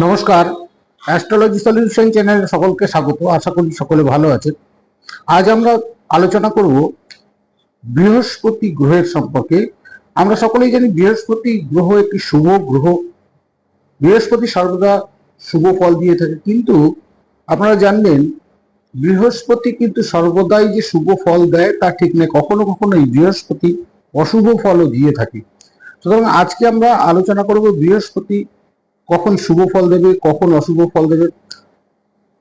নমস্কার। Astrology solution চ্যানেলে সকলকে স্বাগত। আশা করি সকলে ভালো আছেন। আজ আমরা আলোচনা করব বৃহস্পতি গ্রহের সম্পর্কে। আমরা সকলেই জানি বৃহস্পতি গ্রহ একটি শুভ গ্রহ। বৃহস্পতি সর্বদা শুভ ফল দিয়ে থাকে। কিন্তু আপনারা জানবেন, বৃহস্পতি কিন্তু সর্বদাই যে শুভ ফল দেয়, তা ঠিক নয়। কখনো কখনো এই বৃহস্পতি অশুভ ফলও দিয়ে থাকে। সুতরাং আজকে আমরা আলোচনা করব বৃহস্পতি কখন শুভ ফল দেবে, কখন অশুভ ফল দেবে।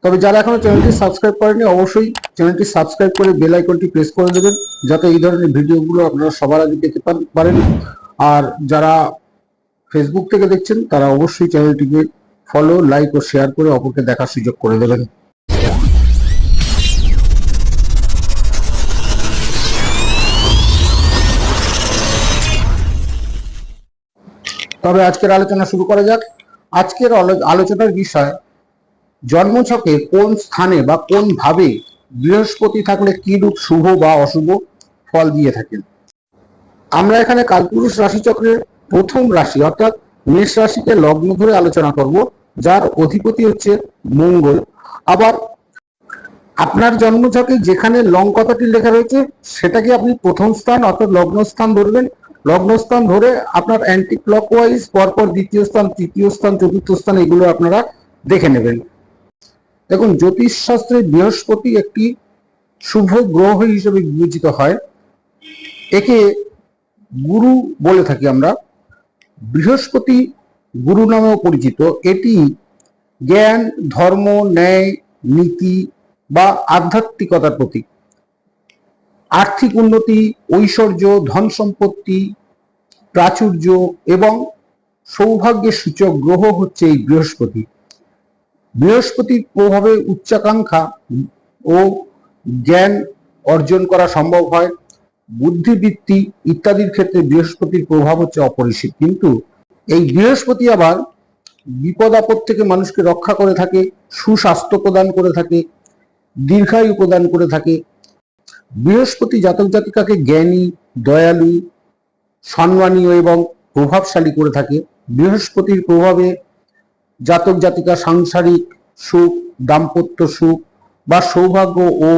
তবে যারা এখনও চ্যানেলটি সাবস্ক্রাইব করেনি অবশ্যই চ্যানেলটি সাবস্ক্রাইব করে বেল আইকনটি প্রেস করে দেবেন, যাতে এই ধরনের ভিডিওগুলো আপনারা সবার আগে পেতে পারেন। আর যারা ফেসবুক থেকে দেখছেন, তারা অবশ্যই চ্যানেলটিকে ফলো লাইক ও শেয়ার করে অপরকে দেখার সুযোগ করে দেবেন। তবে আজকের আলোচনা শুরু করা যাক। আজকের আলোচনার বিষয়, জন্মছকে কোন স্থানে বা কোন ভাবে বৃহস্পতি থাকলে কি রূপ শুভ বা অশুভ ফল দিয়ে থাকেন? আমরা এখানে কালপুরুষ রাশিচক্রের প্রথম রাশি, অর্থাৎ মেষ রাশিকে লগ্ন ধরে আলোচনা করব, যার অধিপতি হচ্ছে মঙ্গল। আবার আপনার জন্মছকে যেখানে লং কথাটি লেখা রয়েছে, সেটাকে আপনি প্রথম স্থান অর্থাৎ লগ্ন স্থান ধরবেন লগ্ন স্থান ধরে আপনার অ্যান্টি ক্লকওয়াইজ পরপর দ্বিতীয় স্থান, তৃতীয় স্থান, চতুর্থ স্থান, এগুলো আপনারা দেখে নেবেন। দেখুন জ্যোতিষ শাস্ত্রে বৃহস্পতি একটি শুভ গ্রহ হিসেবে বিবেচিত হয়। একে গুরু বলে থাকি আমরা। বৃহস্পতি গুরু নামেও পরিচিত। এটি জ্ঞান, ধর্ম, ন্যায়, নীতি বা আধ্যাত্মিকতার প্রতীক। আর্থিক উন্নতি, ঐশ্বর্য, ধন সম্পত্তি, প্রাচুর্য এবং সৌভাগ্যের সূচক গ্রহ হচ্ছে এই বৃহস্পতি। বৃহস্পতির প্রভাবে উচ্চাকাঙ্ক্ষা ও জ্ঞান অর্জন করা সম্ভব হয়। বুদ্ধিবৃত্তি ইত্যাদির ক্ষেত্রে বৃহস্পতির প্রভাব হচ্ছে অপরিসীম। কিন্তু এই বৃহস্পতি আবার বিপদ আপদ থেকে মানুষকে রক্ষা করে থাকে, সুস্বাস্থ্য প্রদান করে থাকে, দীর্ঘায়ু প্রদান করে থাকে বৃহস্পতি জাতক জাতিকাকে জ্ঞানী, দয়ালু, সম্মানীয় এবং প্রভাবশালী করে থাকে। বৃহস্পতির প্রভাবে জাতক জাতিকা সাংসারিক সুখ, দাম্পত্য সুখ বা সৌভাগ্য ও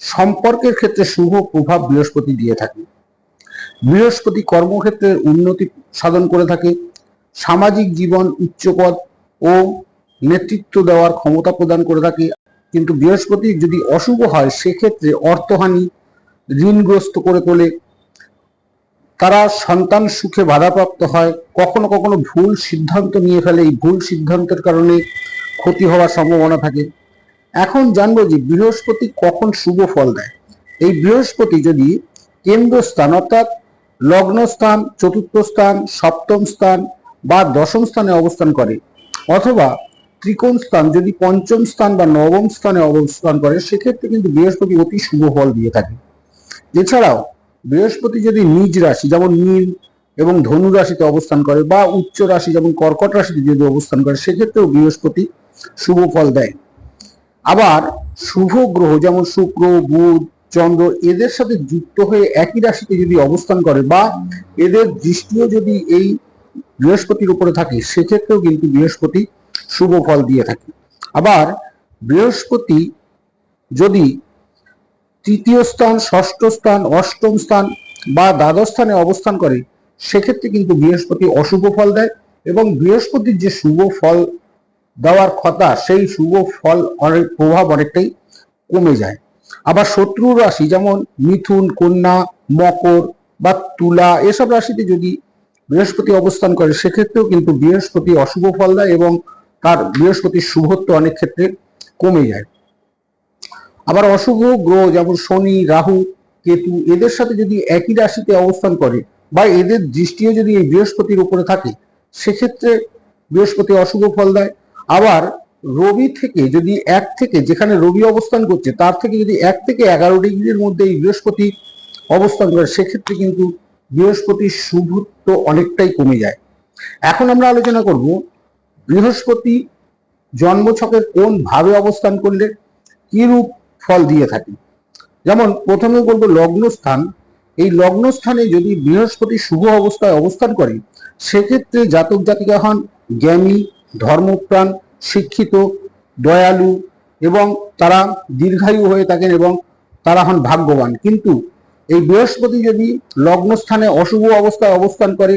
সম্পর্কের ক্ষেত্রে শুভ প্রভাব বৃহস্পতি দিয়ে থাকে। বৃহস্পতি কর্মক্ষেত্রের উন্নতি সাধন করে থাকে। সামাজিক জীবন উচ্চপদ ও নেতৃত্ব দেওয়ার ক্ষমতা প্রদান করে থাকে। কিন্তু বৃহস্পতি যদি অশুভ হয়, সেক্ষেত্রে অর্থহানি ঋণগ্রস্ত করে তোলে। তারা সন্তান সুখে বাধাপ্রাপ্ত হয়। কখনো কখনো ভুল সিদ্ধান্ত নিয়ে ফেলে। এই ভুল সিদ্ধান্তের কারণে ক্ষতি হওয়ার সম্ভাবনা থাকে। এখন জানব যে বৃহস্পতি কখন শুভ ফল দেয়। এই বৃহস্পতি যদি কেন্দ্রস্থান অর্থাৎ লগ্নস্থান চতুর্থ স্থান, সপ্তম স্থান বা দশম স্থানে অবস্থান করে, অথবা ত্রিকোণ স্থান, যদি পঞ্চম স্থান বা নবম স্থানে অবস্থান করে, সেক্ষেত্রে কিন্তু বৃহস্পতি অতি শুভ ফল দিয়ে থাকে। এছাড়াও, বৃহস্পতি যদি নিজ রাশি, যেমন নীল এবং ধনু রাশিতে অবস্থান করে, বা উচ্চ রাশি, যেমন কর্কট রাশিতে যদি অবস্থান করে, সেক্ষেত্রেও বৃহস্পতি শুভ ফল দেয়। আবার শুভ গ্রহ, যেমন শুক্র, বুধ, চন্দ্র, এদের সাথে যুক্ত হয়ে একই রাশিতে যদি অবস্থান করে, বা এদের দৃষ্টিও যদি এই বৃহস্পতির উপরে থাকে, সেক্ষেত্রেও কিন্তু বৃহস্পতি শুভ ফল দিয়ে থাকে। আবার বৃহস্পতি যদি তৃতীয় স্থান, ষষ্ঠ স্থান, অষ্টম স্থান বা দ্বাদশ স্থানে অবস্থান করে, সেক্ষেত্রে কিন্তু বৃহস্পতি অশুভ ফল দেয় এবং বৃহস্পতির যে শুভ ফল দেওয়ার কথা, সেই শুভ ফল অনেক প্রভাব অনেকটাই কমে যায়। আবার শত্রু রাশি যেমন মিথুন, কন্যা, মকর বা তুলা, এসব রাশিতে যদি বৃহস্পতি অবস্থান করে, সেক্ষেত্রেও কিন্তু বৃহস্পতি অশুভ ফল দেয় এবং তার বৃহস্পতির শুভত্ব অনেক ক্ষেত্রে কমে যায়। আবার অশুভ, গ্রহ যেমন শনি, রাহু, কেতু, এদের সাথে যদি একই রাশিতে অবস্থান করে বা এদের দৃষ্টিও যদি এই বৃহস্পতির উপরে থাকে, সেক্ষেত্রে বৃহস্পতি অশুভ ফল দেয়। আবার রবি থেকে যদি এক থেকে যেখানে রবি অবস্থান করছে, তার থেকে যদি এক থেকে এগারো ডিগ্রির মধ্যে এই বৃহস্পতি অবস্থান করে, সেক্ষেত্রে কিন্তু বৃহস্পতির শুভত্ব অনেকটাই কমে যায়। এখন আমরা আলোচনা করব বৃহস্পতি জন্মছকের কোন ভাবে অবস্থান করলে কি রূপ ফল দিয়ে থাকে? যেমন প্রথমে বলব লগ্নস্থান। এই লগ্নস্থানে যদি বৃহস্পতি শুভ অবস্থায় অবস্থান করে, সেক্ষেত্রে জাতক জাতিকা হন জ্ঞানী, ধর্মপ্রাণ, শিক্ষিত, দয়ালু এবং তারা দীর্ঘায়ু হয়ে থাকেন এবং তারা হন ভাগ্যবান। কিন্তু এই বৃহস্পতি যদি লগ্নস্থানে অশুভ অবস্থায় অবস্থান করে,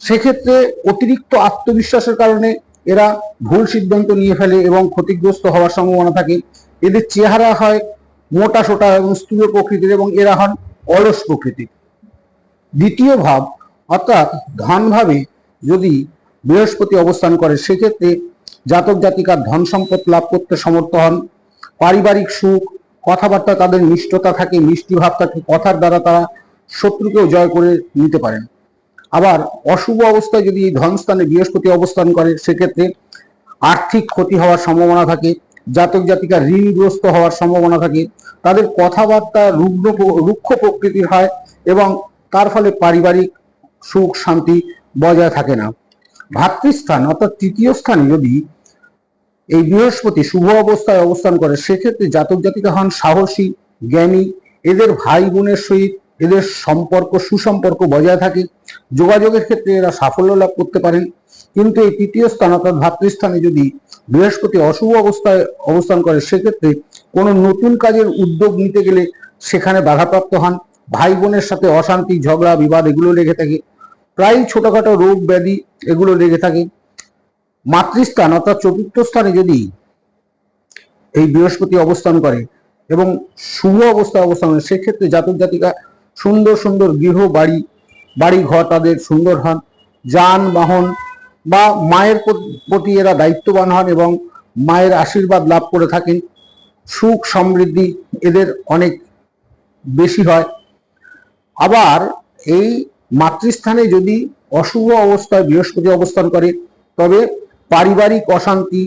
সেক্ষেত্রে অতিরিক্ত আত্মবিশ্বাসের কারণে এরা ভুল সিদ্ধান্ত নিয়ে ফেলে এবং ক্ষতিগ্রস্ত হওয়ার সম্ভাবনা থাকে। এদের চেহারা হয় মোটা সোটা এবং স্থূল প্রকৃতির এবং এরা হন অলস প্রকৃতির। দ্বিতীয় ভাব, অর্থাৎ ধন ভাবে যদি বৃহস্পতি অবস্থান করে, সেক্ষেত্রে জাতক জাতিকার ধন সম্পদ লাভ করতে সমর্থ হন। পারিবারিক সুখ, কথাবার্তা তাদের মিষ্টতা থাকে মিষ্টি ভাব থাকে, কথার দ্বারা তারা শত্রুকেও জয় করে নিতে পারেন। আবার অশুভ অবস্থায় যদি এই ধনস্থানে বৃহস্পতি অবস্থান করে, সেক্ষেত্রে আর্থিক ক্ষতি হওয়ার সম্ভাবনা থাকে, জাতক জাতিকা ঋণগ্রস্ত হওয়ার সম্ভাবনা থাকে, তাদের কথাবার্তা রুগ্ন রুক্ষ প্রকৃতির হয় এবং তার ফলে পারিবারিক সুখ, শান্তি বজায় থাকে না। ভাতৃস্থান অর্থাৎ তৃতীয় স্থানে যদি এই বৃহস্পতি শুভ অবস্থায় অবস্থান করে, সেক্ষেত্রে জাতক জাতিকা হন সাহসী, জ্ঞানী, এদের ভাই বোনের সহিত এদের সম্পর্ক, সুসম্পর্ক বজায় থাকে যোগাযোগের ক্ষেত্রে এরা সাফল্য লাভ করতে পারেন। কিন্তু এই তৃতীয় স্থান অর্থাৎ ভাতৃস্থানে যদি বৃহস্পতি অশুভ অবস্থায় অবস্থান করে, সেক্ষেত্রে কোনো নতুন কাজের উদ্যোগ নিতে গেলে সেখানে বাধাপ্রাপ্ত হন। ভাই বোনের সাথে অশান্তি, ঝগড়া, বিবাদ এগুলো লেগে থাকে। প্রায় ছোটখাটো রোগ ব্যাধি এগুলো লেগে থাকে। মাতৃস্থান অর্থাৎ চতুর্থ স্থানে যদি এই বৃহস্পতি অবস্থান করে এবং শুভ অবস্থায় অবস্থান করে, সেক্ষেত্রে জাতক জাতিকা সুন্দর সুন্দর গৃহ বাড়ি বাড়ি ঘর তাদের সুন্দর হন, যানবাহন বা মায়ের প্রতি এরা দায়িত্ববান হন এবং মায়ের আশীর্বাদ লাভ করে থাকেন। সুখ সমৃদ্ধি এদের অনেক বেশি হয়। আবার এই মাতৃস্থানে যদি অশুভ অবস্থায় বৃহস্পতি অবস্থান করে, তবে পারিবারিক অশান্তি,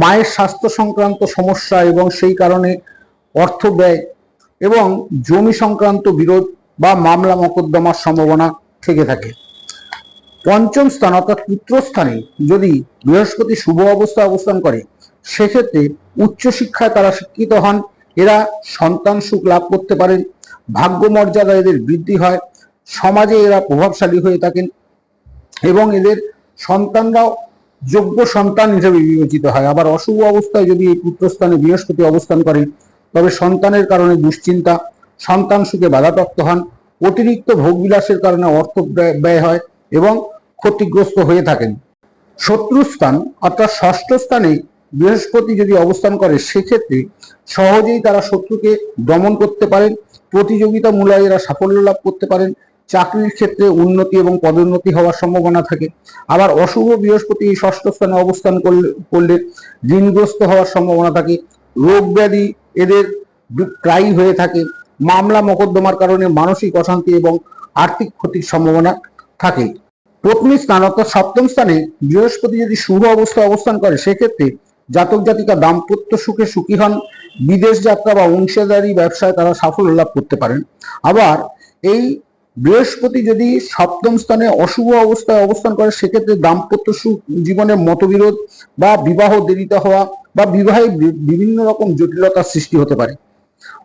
মায়ের স্বাস্থ্য সংক্রান্ত সমস্যা এবং সেই কারণে অর্থ ব্যয় এবং জমি সংক্রান্ত বিরোধ বা মামলা মকদ্দমার সম্ভাবনা থেকে থাকে। পঞ্চম স্থান অর্থাৎ পুত্রস্থানে যদি বৃহস্পতি শুভ অবস্থায় অবস্থান করে, সেক্ষেত্রে উচ্চশিক্ষায় তারা শিক্ষিত হন। এরা সন্তান সুখ লাভ করতে পারেন, ভাগ্য মর্যাদা এদের বৃদ্ধি হয়, সমাজে এরা প্রভাবশালী হয়ে থাকেন এবং এদের সন্তানরাও যোগ্য সন্তান হিসেবে বিবেচিত হয়। আবার অশুভ অবস্থায় যদি এই পুত্রস্থানে বৃহস্পতি অবস্থান করেন, তবে সন্তানের কারণে দুশ্চিন্তা, সন্তান সুখে বাধাপ্রাপ্ত হন। অতিরিক্ত ভোগবিলাসের কারণে অর্থ ব্যয় হয় এবং ক্ষতিগ্রস্ত হয়ে থাকেন। শত্রুস্থান অর্থাৎ ষষ্ঠ স্থানে বৃহস্পতি যদি অবস্থান করে, সেক্ষেত্রে সহজেই তারা শত্রুকে দমন করতে পারেন প্রতিযোগিতামূলক এরা সাফল্য লাভ করতে পারেন, চাকরির ক্ষেত্রে উন্নতি এবং পদোন্নতি হওয়ার সম্ভাবনা থাকে। আবার অশুভ বৃহস্পতি ষষ্ঠ স্থানে অবস্থান করলে করলে ঋণগ্রস্ত হওয়ার সম্ভাবনা থাকে। রোগ ব্যাধি এদের প্রায়ই হয়ে থাকে। মামলা মকদ্দমার কারণে মানসিক অশান্তি এবং আর্থিক ক্ষতির সম্ভাবনা থাকে। পত্নী স্থান অর্থাৎ সপ্তম স্থানে বৃহস্পতি যদি শুভ অবস্থায় অবস্থান করে, সেক্ষেত্রে জাতক জাতিকা দাম্পত্য সুখে সুখী হন। বিদেশ যাত্রা বা অংশীদারি ব্যবসায় তারা সাফল্য লাভ করতে পারেন। আবার এই বৃহস্পতি যদি সপ্তম স্থানে অশুভ অবস্থায় অবস্থান করে, সেক্ষেত্রে দাম্পত্য সুখ জীবনে মতবিরোধ বা বিবাহ দেরিতে হওয়া বা বিবাহে বিভিন্ন রকম জটিলতার সৃষ্টি হতে পারে।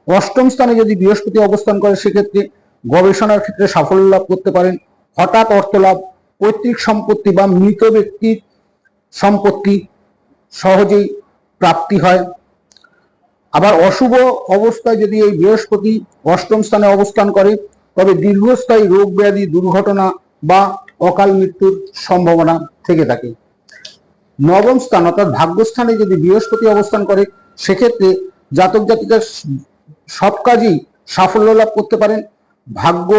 অষ্টম স্থানে যদি বৃহস্পতি অবস্থান করে, সেক্ষেত্রে গবেষণার ক্ষেত্রে সাফল্য লাভ করতে পারেন। হঠাৎ অর্থ লাভ, পৈতৃক সম্পত্তি বা মৃত ব্যক্তির সম্পত্তি সহজেই প্রাপ্তি হয়। আবার অশুভ অবস্থায় যদি এই বৃহস্পতি অষ্টম স্থানে অবস্থান করে, তবে দীর্ঘস্থায়ী রোগ ব্যাধি, দুর্ঘটনা বা অকাল মৃত্যুর সম্ভাবনা থেকে থাকে। নবম স্থান অর্থাৎ ভাগ্যস্থানে যদি বৃহস্পতি অবস্থান করে, সেক্ষেত্রে জাতক জাতিকার সব কাজেই সাফল্য লাভ করতে পারেন। ভাগ্য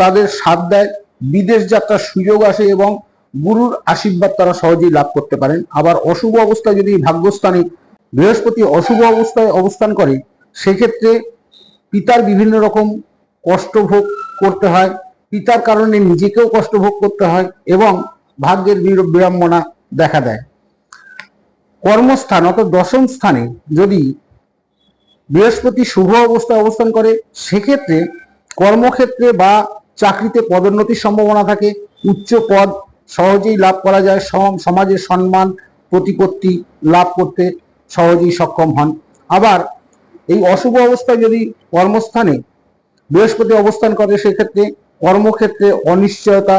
তাদের সাথ দেয়, বিদেশ যাত্রার সুযোগ আসে এবং গুরুর আশীর্বাদ তারা সহজেই লাভ করতে পারেন। আবার অশুভ অবস্থায় যদি ভাগ্যস্থানে বৃহস্পতি অশুভ অবস্থায় অবস্থান করে, সেক্ষেত্রে পিতার বিভিন্ন রকম কষ্ট ভোগ করতে হয়। পিতার কারণে নিজেকেও কষ্ট ভোগ করতে হয় এবং ভাগ্যের বিড়ম্বনা দেখা দেয়। কর্মস্থান অর্থাৎ দশম স্থানে যদি বৃহস্পতি শুভ অবস্থায় অবস্থান করে, সেক্ষেত্রে কর্মক্ষেত্রে বা চাকরিতে পদোন্নতির সম্ভাবনা থাকে। উচ্চ পদ সহজেই লাভ করা যায় সমাজের সম্মান, প্রতিপত্তি লাভ করতে সহজেই সক্ষম হন। আবার এই অশুভ অবস্থায় যদি কর্মস্থানে বৃহস্পতি অবস্থান করে, সেক্ষেত্রে কর্মক্ষেত্রে অনিশ্চয়তা,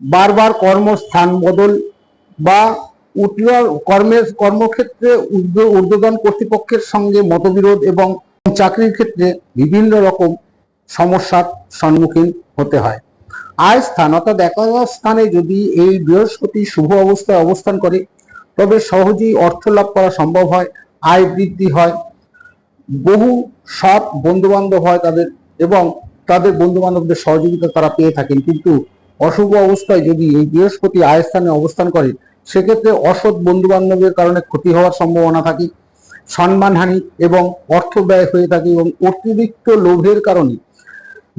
বারবার কর্মস্থান বদল বা উদ্র- কর্মের কর্মক্ষেত্রে ঊর্ধ্ব- ঊর্ধ্বতন কর্তৃপক্ষের সঙ্গে মতবিরোধ এবং চাকরির ক্ষেত্রে বিভিন্ন রকম সমস্যার সম্মুখীন হতে হয়। আয় স্থান, অর্থাৎ একাদশ স্থানে যদি এই বৃহস্পতি শুভ অবস্থায় অবস্থান করে, তবে সহজেই অর্থ লাভ করা সম্ভব হয়, আয় বৃদ্ধি হয়। বহু সৎ বন্ধু বান্ধব হয় তাদের এবং তাদের বন্ধু বান্ধবদের সহযোগিতা তারা পেয়ে থাকেন। কিন্তু অশুভ অবস্থায় যদি এই বৃহস্পতি আয় স্থানে অবস্থান করে সেক্ষেত্রে অসৎ বন্ধু বান্ধবের কারণে ক্ষতি হওয়ার সম্ভাবনা থাকে, সম্মানহানি এবং অর্থ ব্যয় হয়ে থাকে এবং অতিরিক্ত লোভের কারণে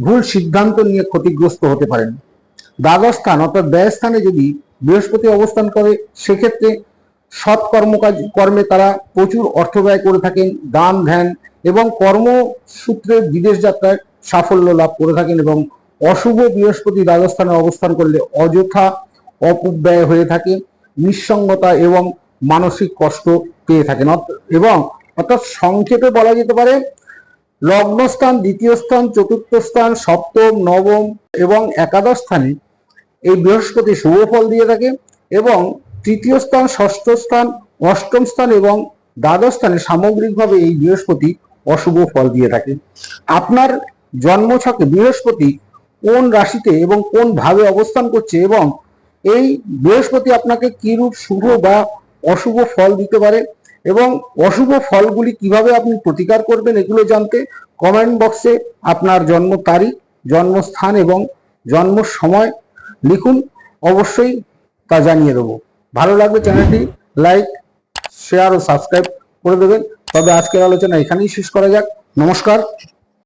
ভুল সিদ্ধান্ত নিয়ে ক্ষতিগ্রস্ত হতে পারেন। দ্বাদশ স্থান অর্থাৎ ব্যয় স্থানে যদি বৃহস্পতি অবস্থান করে, সেক্ষেত্রে সৎ কর্মকাজ, কর্মে তারা প্রচুর অর্থ ব্যয় করে থাকেন, দান, ধ্যান এবং কর্মসূত্রে বিদেশ যাত্রায় সাফল্য লাভ করে থাকেন এবং অশুভ বৃহস্পতি দ্বাদস্থানে অবস্থান করলে অযথা অপব্যয় হয়ে থাকে। নিঃসঙ্গতা এবং মানসিক কষ্ট পেয়ে থাকেন। এবং অর্থাৎ সংক্ষেপে বলা যেতে পারে, লগ্নস্থান, দ্বিতীয় স্থান, চতুর্থ স্থান, সপ্তম, নবম এবং একাদশ স্থানে এই বৃহস্পতি শুভ ফল দিয়ে থাকে এবং তৃতীয় স্থান, ষষ্ঠ স্থান, অষ্টম স্থান এবং দ্বাদশ স্থানে সামগ্রিকভাবে এই বৃহস্পতি অশুভ ফল দিয়ে থাকে। আপনার জন্মছকে বৃহস্পতি কোন রাশিতে এবং কোন ভাবে অবস্থান করছে এবং এই বৃহস্পতি আপনাকে কিরূপ শুভ বা অশুভ ফল দিতে পারে এবং অশুভ ফলগুলি কীভাবে আপনি প্রতিকার করবেন এগুলো জানতে কমেন্ট বক্সে আপনার জন্ম তারিখ, জন্মস্থান এবং জন্ম সময় লিখুন। অবশ্যই তা জানিয়ে দেবো। ভালো লাগবে চ্যানেলটি লাইক শেয়ার ও সাবস্ক্রাইব করে দেবেন। তবে আজকের আলোচনা এখানেই শেষ করা যাক। নমস্কার।